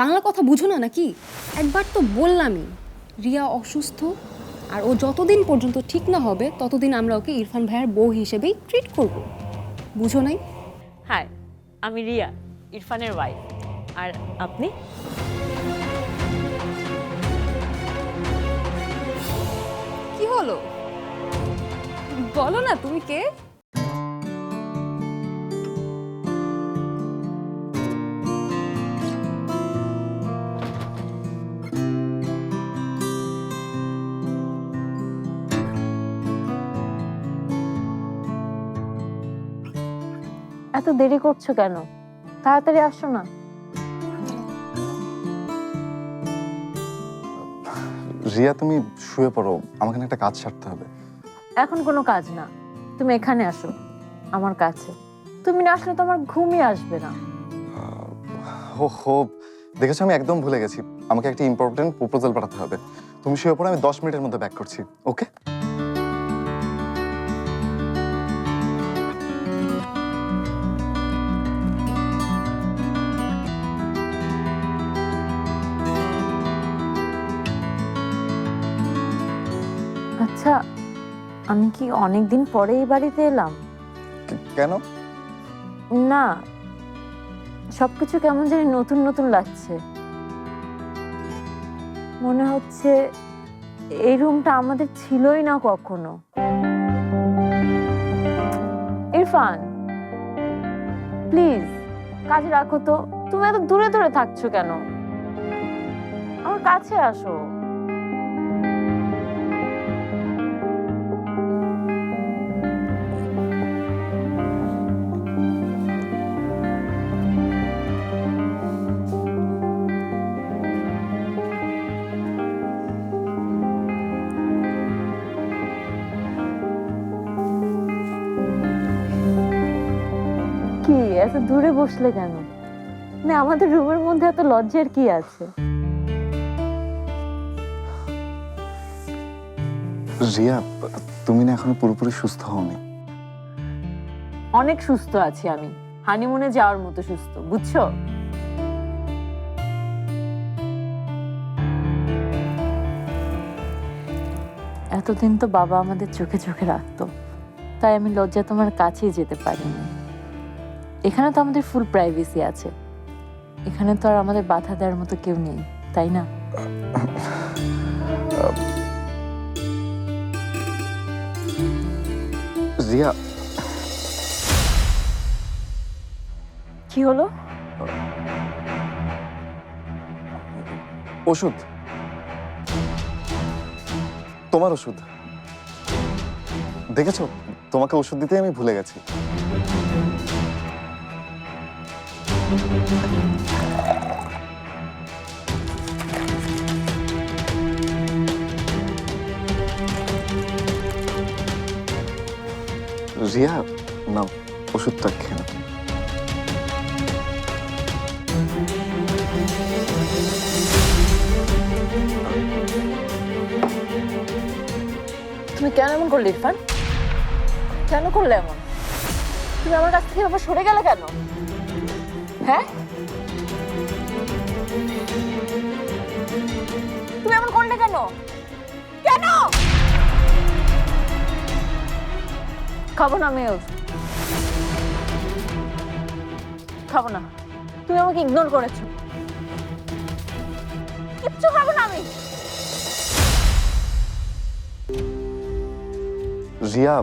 বাংলা কথা বুঝো না নাকি? একবার তো বললামই রিয়া অসুস্থ আর ও যতদিন পর্যন্ত ঠিক না হবে ততদিন আমরা ওকে ইরফান ভাইয়ের বউ হিসেবেই ট্রিট করব। বুঝো নাই? হাই আমি রিয়া ইরফানের ওয়াইফ আর আপনি? কি হলো? বলো না তুমি কে? এত দেরি করছ কেন? তাড়াতাড়ি আসো না। রিয়া তুমি শুয়ে পড়ো। আমাকে না একটা কাজ সারতে হবে। এখন কোনো কাজ না। তুমি এখানে আসো। আমার কাছে। তুমি না আসলে তোমার ঘুমই আসবে না। হো হো দেখেছ আমি একদম ভুলে গেছি। আমাকে একটা ইম্পর্টেন্ট প্রপোজাল পাঠাতে হবে। তুমি শুয়ে পড়ো আমি দশ মিনিটের মধ্যে ব্যাক করছি। ওকে আচ্ছা আমি কি অনেক দিন পরে এই বাড়িতে এলাম? কেন? না সবকিছু কেমন জানি নতুন নতুন লাগছে। মনে হচ্ছে এই রুমটা আমাদের ছিলই না কখনো। ইরফান প্লিজ কাজ রাখো তো। তুমি এত দূরে দূরে থাকছো কেন? আমার কাছে আসো। এত দূরে বসলে কেন? না আমাদের রুমের মধ্যে এত লজ্জার কি আছে? রিয়া তুমি না এখনও পুরোপুরি সুস্থ হওনি। অনেক সুস্থ আছি আমি। হানিমুনে যাওয়ার মতো সুস্থ বুঝছ? এতদিন তো বাবা আমাদের চোখে চোখে রাখতো। তাই আমি লজ্জা তোমার কাছেই যেতে পারিনি। এখানে তো আমাদের ফুল প্রাইভেসি আছে। এখানে তো আর আমাদের বাধা দেওয়ার মতো কেউ নেই তাই না? রিয়া কি হলো? ওষুধ। তোমার ওষুধ। দেখেছ? তোমাকে ওষুধ দিতে আমি ভুলে গেছি। রিয়া নাও ওষুধটা খেয়ে নাও। তুমি কেন এমন করলে, ইরফান? কেন করলে এমন? তুমি আমার কাছ থেকে বাবা সরে গেলে কেন? হ্যাঁ? তুমি এমন করলে কেন? কেন? খাব না আমি খাব না। তুমি আমাকে ইগনোর করেছ। কিচ্ছু খাব না আমি। রিয়া,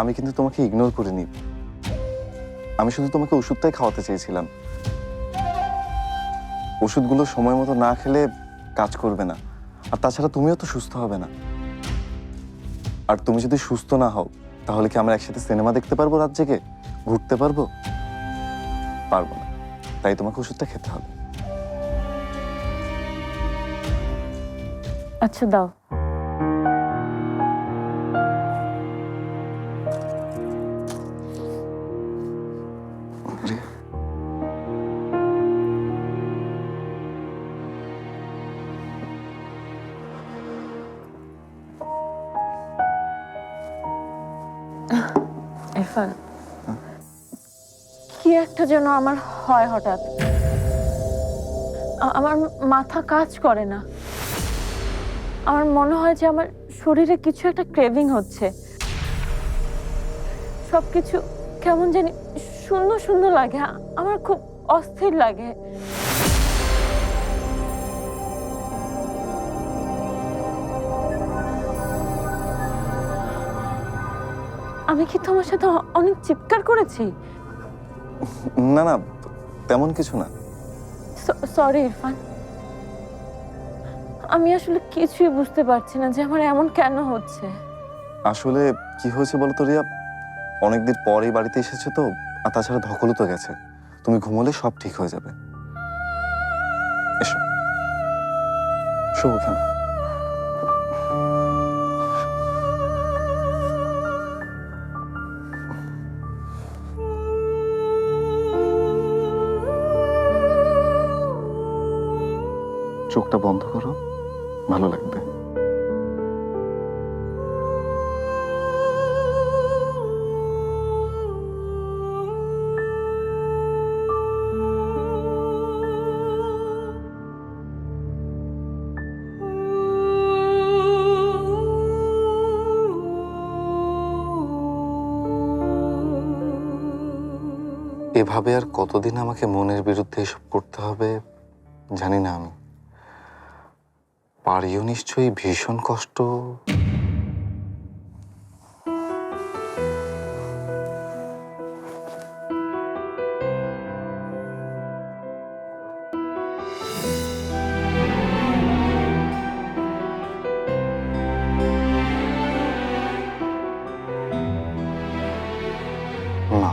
আমি কিন্তু তোমাকে ইগনোর করিনি। আমি শুধু তোমাকে ওষুধটাই খাওয়াতে চেয়েছিলাম। ওষুধগুলো সময় মতো না খেলে কাজ করবে না। আর তাছাড়া তুমিও তো সুস্থ হবে না। আর তুমি যদি সুস্থ না হও, তাহলে কি আমরা একসাথে সিনেমা দেখতে পারব রাত জেগে? ঘুরতে পারব? পারব না। তাই তোমাকে ওষুধটা খেতে হবে। আচ্ছা দাও। যেন আমার হয় হঠাৎ। আমার মাথা কাজ করে না। আমার মনে হয় যে আমার শরীরে কিছু একটা ক্রেভিং হচ্ছে। সব কিছু কেমন জানি শূন্য শূন্য লাগে। আমার খুব অস্থির লাগে। আমি কি তোমার সাথে অনেক চিৎকার করেছি? না না তেমন কিছু না। সরি ইরফান। আমি আসলে কিছুই বুঝতে পারছি না যে আমার এমন কেন হচ্ছে। আসলে কি হয়েছে বলো তো রিয়া? অনেকদিন পরেই বাড়িতে এসেছ তো আর তাছাড়া ধকলও তো গেছে। তুমি ঘুমোলে সব ঠিক হয়ে যাবে। এসো। শুভ এখানে চোখটা বন্ধ করো। ভালো লাগবে। এভাবে আর কতদিন আমাকে মনের বিরুদ্ধে এসব করতে হবে জানি না আমি। পারিও নিশ্চয়ই ভীষণ কষ্ট। না।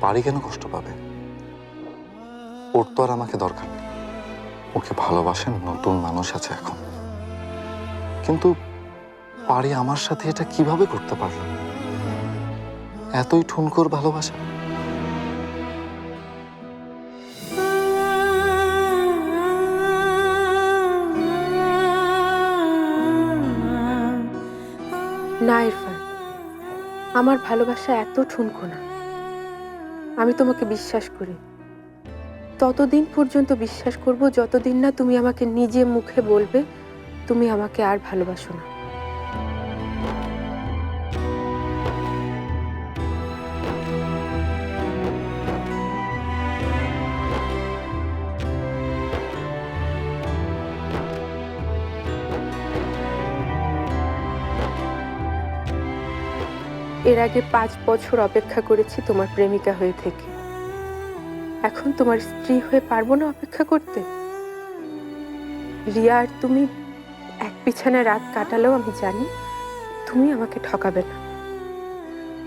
পারি কেন কষ্ট পাবে? ওর তো আর আমাকে দরকার নেই। ওকে ভালোবাসেন, নতুন মানুষ আছে এখন। কিন্তু পারি আমার সাথে এটা কীভাবে করতে পারল এতই ঠুনকোর ভালোবাসা। না, ইরফান, আমার ভালোবাসা এত ঠুনকো না। আমি তোমাকে বিশ্বাস করি। ততদিন পর্যন্ত বিশ্বাস করব, যতদিন না তুমি আমাকে নিজে মুখে বলবে, তুমি আমাকে আর ভালোবাসো না। এর আগে পাঁচ বছর অপেক্ষা করেছি তোমার প্রেমিকা হয়ে থেকে। এখন তোমার স্ত্রী হয়ে পারব না অপেক্ষা করতে? রিয়া, আর তুমি এক বিছানায় রাত কাটালেও আমি জানি তুমি আমাকে ঠকাবে না।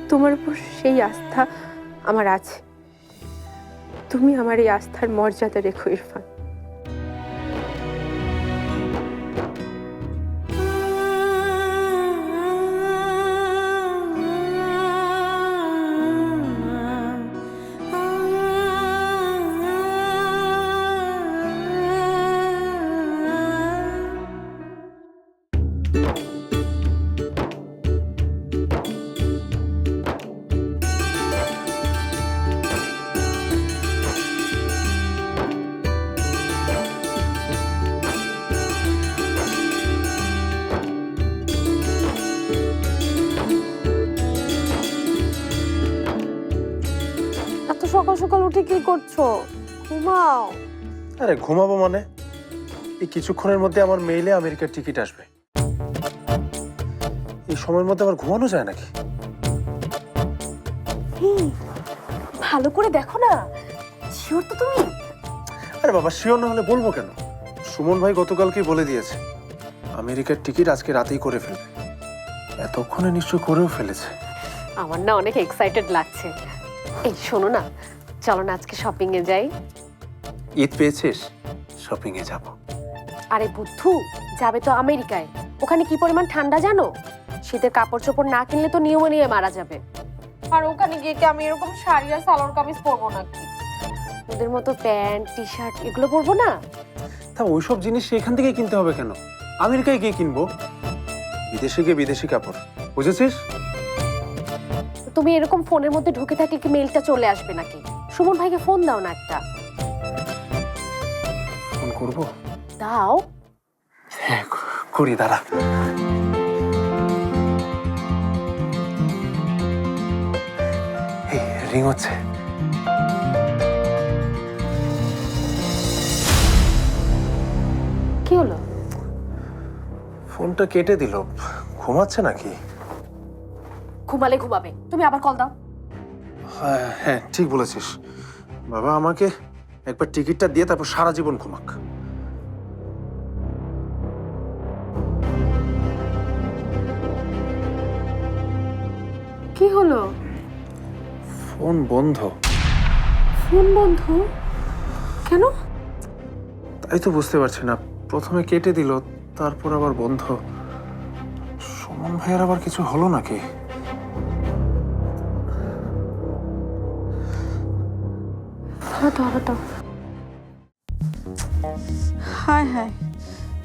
তোমার উপর সেই আস্থা আমার আছে। তুমি আমার এই আস্থার মর্যাদা রেখো, ইরফান। সকাল উঠে কি করছ? ঘুমাও। আরে ঘুমাবো মানে? এই কিছুক্ষণের মধ্যে আমার মেইলে আমেরিকার টিকিট আসবে। এই সময়ের মধ্যে আবার ঘুমানো যায় নাকি? ভালো করে দেখো না। শিওর তো তুমি? আরে বাবা শিওর না হলে বলব কেন? সুমন ভাই গতকালকেই বলে দিয়েছে আমেরিকার টিকিট আজকে রাতেই করে ফেলবে। এতক্ষণে নিশ্চয় করেও ফেলেছে। আমার না অনেক এক্সাইটেড লাগছে। এই শোনো না চলো না আজকে শপিং এ যাই। ঈদ পেয়েছিস? শপিং এ যাব। আরে বুদ্ধু যাবে তো আমেরিকায়। ওখানে কি পরিমাণ ঠান্ডা জানো? শীতের কাপড় চোপড় না কিনলে তো নিউমোনিয়া মারা যাবে। আর ওখানে গিয়ে কি আমি এরকম শাড়ি আর সালোয়ার কামিজ পরবো নাকি? ওদের মতো প্যান্ট টি শার্ট এগুলো পরবো না? তা ওইসব জিনিস এখান থেকে কিনতে হবে কেন? আমেরিকায় গিয়ে কিনবো। বিদেশে গিয়ে বিদেশি কাপড়। বুঝেছিস? তুমি এরকম ফোনের মধ্যে ঢুকে থাকলে কি মেলটা চলে আসবে নাকি? সুমন ভাইকে ফোন দাও না একটা। ফোন করব? দাও। হ্যাঁ করি দাঁড়া। রিং হচ্ছে। কি হলো? ফোনটা কেটে দিল। ঘুমাচ্ছে নাকি? ঘুমালে ঘুমাবে। তুমি আবার কল দাও। হ্যাঁ হ্যাঁ ঠিক বলেছিস। বাবা আমাকে একবার টিকিটটা দিয়ে তারপর সারা জীবন ঘুমাক। কি হলো? ফোন বন্ধ। ফোন বন্ধ? কেন? তাই তো বুঝতে পারছি না। প্রথমে কেটে দিল তারপর আবার বন্ধ। সুমন ভাইয়ের আবার কিছু হলো নাকি? হতো হতো হায় হায়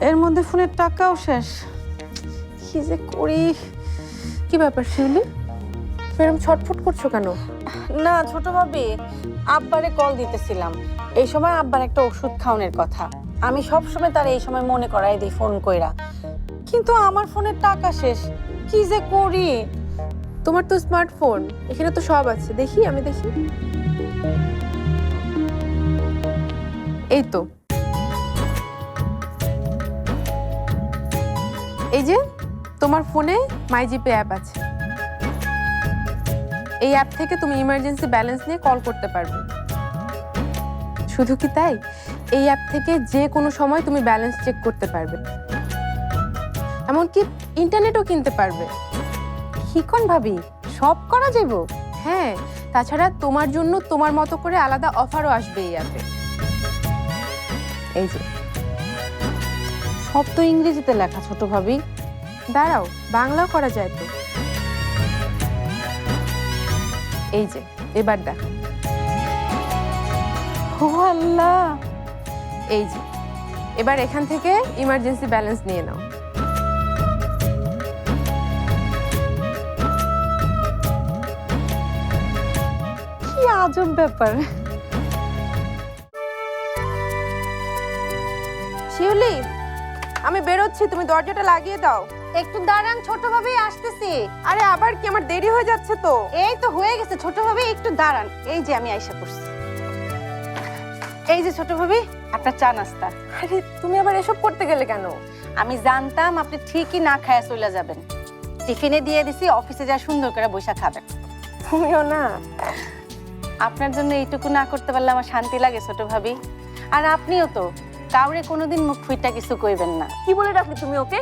এর মধ্যে ফোনের টাকাও শেষ। কি যে করি? কি ব্যাপার শিউলি? এরকম ছটফট করছ কেন? না ছোট ভাবি আব্বারে কল দিতেছিলাম। এই সময় আব্বার একটা ওষুধ খাওয়ানোর কথা। আমি সব সময় তার এই সময় মনে করাই দিই ফোন কইরা। কিন্তু আমার ফোনের টাকা শেষ। কি যে করি? তোমার তো স্মার্টফোন এখানে তো সব আছে। দেখি আমি দেখি। এই তো। এই যে, তোমার ফোনে মাই জিপে অ্যাপ আছে। এই অ্যাপ থেকে তুমি ইমার্জেন্সি ব্যালেন্স নিয়ে কল করতে পারবে। শুধু কি তাই? এই অ্যাপ থেকে যে কোনো সময় তুমি ব্যালেন্স চেক করতে পারবে। এমনকি ইন্টারনেটও কিনতে পারবে। হিকন ভাবি? সব করা যাইব? হ্যাঁ তাছাড়া তোমার জন্য তোমার মতো করে আলাদা অফারও আসবে এই অ্যাপে এই যে। সব তো ইংরেজিতে লেখা, ছোট ভাবি। দাঁড়াও, বাংলাও করা যায় তো? এই যে, এবার দেখো। আল্লাহ! এই যে, এবার এখান থেকে ইমার্জেন্সি ব্যালেন্স নিয়ে নাও। কি আজব ব্যাপার। শিউলি আমি বেরোচ্ছি তুমি দরজাটা লাগিয়ে দাও। একটু দাঁড়ান ছোট ভাবি আসতেছি। আরে আবার কি আমার দেরি হয়ে যাচ্ছে তো? এই তো হয়ে গেছে ছোট ভাবি একটু দাঁড়ান। এই যে আমি আইসা করছি এই যে ছোট ভাবি আপনার চা নাস্তা। আরে তুমি আবার এসব করতে গেলে কেন? আমি জানতাম আপনি ঠিকই না খায়া চলে যাবেন। টিফিনে দিয়ে দিছি অফিসে যা সুন্দর করে বৈশা খাবেন। তুমিও না। আপনার জন্য এইটুকু না করতে পারলে আমার শান্তি লাগে ছোট ভাবি। আর আপনিও তো। কাউরে কোনোদিন মুখ ফুইটা কিছু কইবেন না। কি বলে রাখলি তুমি ওকে?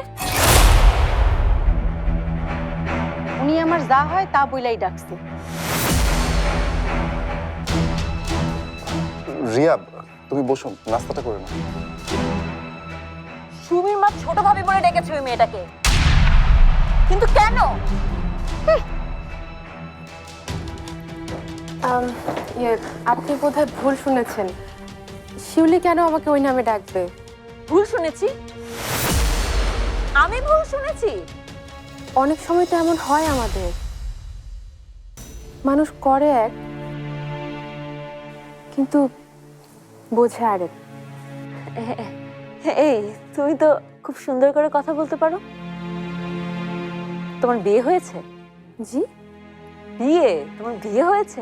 উনি আমার যা হয় তা বইলাই ডাকছে। রিয়া তুমি বসুন নাস্তাটা করে নাও। সুমির মা ছোট ভাবি বলে ডেকেছে ওই মেয়েটাকে। কিন্তু কেন? ইয়ে আপনি বোধহয় ভুল শুনেছেন। শিউলি কেন আমাকে ওই নামে ডাকবে? ভুল শুনেছি। আমি ভুল শুনেছি। অনেক সময় তো এমন হয় আমাদের। মানুষ করে এক কিন্তু বোঝে আরেক। এই তুমি তো খুব সুন্দর করে কথা বলতে পারো। তোমার বিয়ে হয়েছে? জি। বিয়ে? তোমার বিয়ে হয়েছে?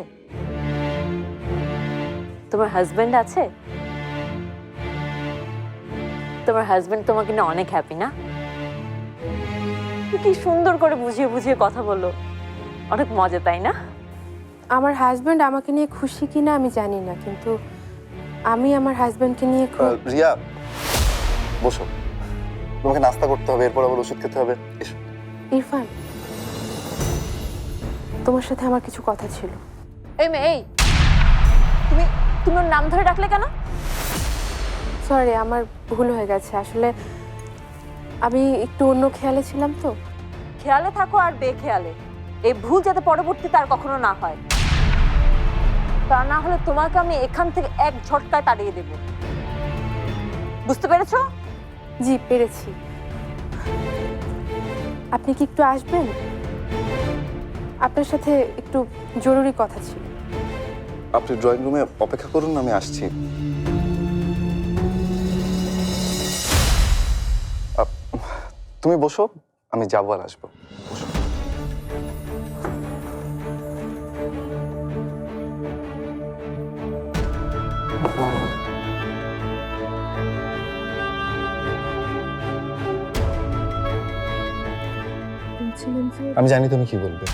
তোমার হাজবেন্ড আছে? তোমার হাজবেন্ড তোমাকে না অনেক হ্যাপি না? কি সুন্দর করে বুঝিয়ে বুঝিয়ে কথা বলল। অনেক মজা তাই না? আমার হাজবেন্ড আমাকে নিয়ে খুশি কিনা আমি জানি না কিন্তু আমি আমার হাজবেন্ডকে নিয়ে খুব রিয়া বসো। তোমাকে নাস্তা করতে হবে এরপর আবার ওষুধ খেতে হবে। এসো। ইরফান তোমার সাথে আমার কিছু কথা ছিল। এই মেয়ে এই। তুমি তুমি ওর নাম ধরে ডাকলে কেন? সরি আমার ভুল হয়ে গেছে। আসলে আমি একটু অন্য খেয়ালে ছিলাম তো। খেয়ালে থাকো আর বেখেয়ালে। এই ভুল যাতে পরবর্তীতে আর কখনো না হয়। তা না হলে তোমাকে আমি এখান থেকে এক ঝটকায় তাড়িয়ে দেব। বুঝতে পেরেছ? জি পেরেছি। আপনি কি একটু আসবেন? আপনার সাথে একটু জরুরি কথা ছিল। আপনি ড্রয়িং রুমে অপেক্ষা করুন আমি আসছি। তুমি বসো আমি যাব আর আসব। বসো। আমি জানি তুমি কি বলবে।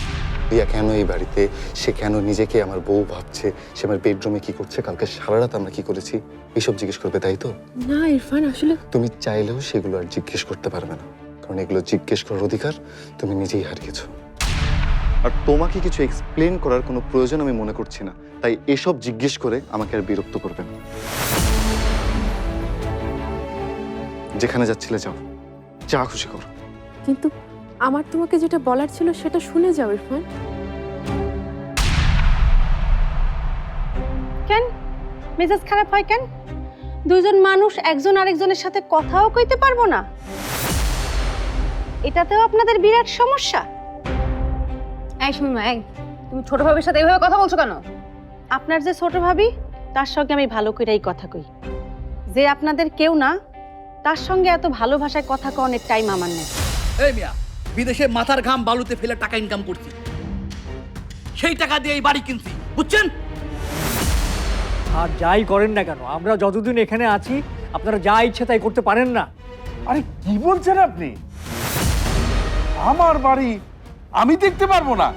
রিয়া কেন এই বাড়িতে? সে কেন নিজেকে আমার বউ ভাবছে? সে আমার বেডরুমে কি করছে? কালকে সারা রাত আমরা কি করেছি? এইসব জিজ্ঞেস করবে তাই তো? না ইরফান আসলে তুমি চাইলেও সেগুলো আর জিজ্ঞেস করতে পারবে না। কারণ এগুলো জিজ্ঞেস করার অধিকার তুমি নিজেই হারিয়েছো। আর তোমাকে কিছু এক্সপ্লেন করার কোনো প্রয়োজন আমি মনে করছি না। তাই এসব জিজ্ঞেস করে আমাকে আর বিরক্ত করবে না। যেখানে যাচ্ছিলে যাও। যা খুশি করো। কিন্তু আমার তোমাকে যেটা বলার ছিল সেটা শুনে যাও ইরফান। কেন? মেজাজ খারাপ হয় কেন? দুইজন মানুষ একজন আরেকজনের সাথে কথাও কইতে পারব না। এটাতেও আপনাদের বিরাট সমস্যা। শুনুন তুমি ছোট ভাবির সাথে এভাবে কথা বলছো কেন? আপনার যে ছোট ভাবি তার সঙ্গে আমি ভালো করেই কথা কই। যে আপনাদের কেউ না তার সঙ্গে এত ভালো ভাষায় কথা কনের টাইম আমার নেই। এই মিয়া বিদেশে মাথার ঘাম বালুতে ফেলে টাকা ইনকাম করছি। সেই টাকা দিয়ে এই বাড়ি কিনছি বুঝছেন? আর যাই করেন না কেন আমরা যতদিন এখানে আছি আপনারা যা ইচ্ছে তাই করতে পারেন না। আরে কি বলছেন আপনি? আমার বাড়ি আমি দেখতে পারব না।